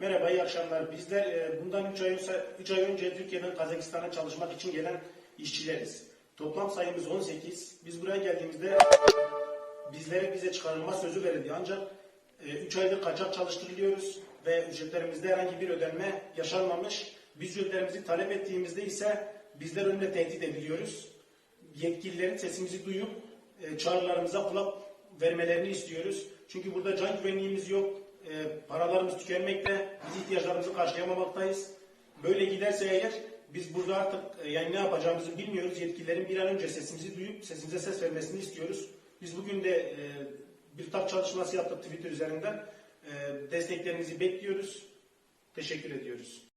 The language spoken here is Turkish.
Merhaba, iyi akşamlar. Bizler e, bundan 3 ay, 3 ay önce Türkiye'den Kazakistan'a çalışmak için gelen işçileriz. Toplam sayımız 18. Biz buraya geldiğimizde bizlere bize çıkarılma sözü verildi. Ancak 3 aydır kaçak çalıştırılıyoruz ve ücretlerimizde herhangi bir ödenme yaşanmamış. Biz ücretlerimizi talep ettiğimizde ise bizler önüne tehdit ediliyoruz. Yetkililerin sesimizi duyup e, çağrılarımıza kulak vermelerini istiyoruz. Çünkü burada can güvenliğimiz yok. E, paralarımız tükenmekte. Biz ihtiyaçlarımızı karşılayamamaktayız. Böyle giderse eğer biz burada artık e, yani ne yapacağımızı bilmiyoruz. Yetkililerin bir an önce sesimizi duyup sesimize ses vermesini istiyoruz. Biz bugün de e, bir tak çalışması yaptık Twitter üzerinden. E, desteklerinizi bekliyoruz. Teşekkür ediyoruz.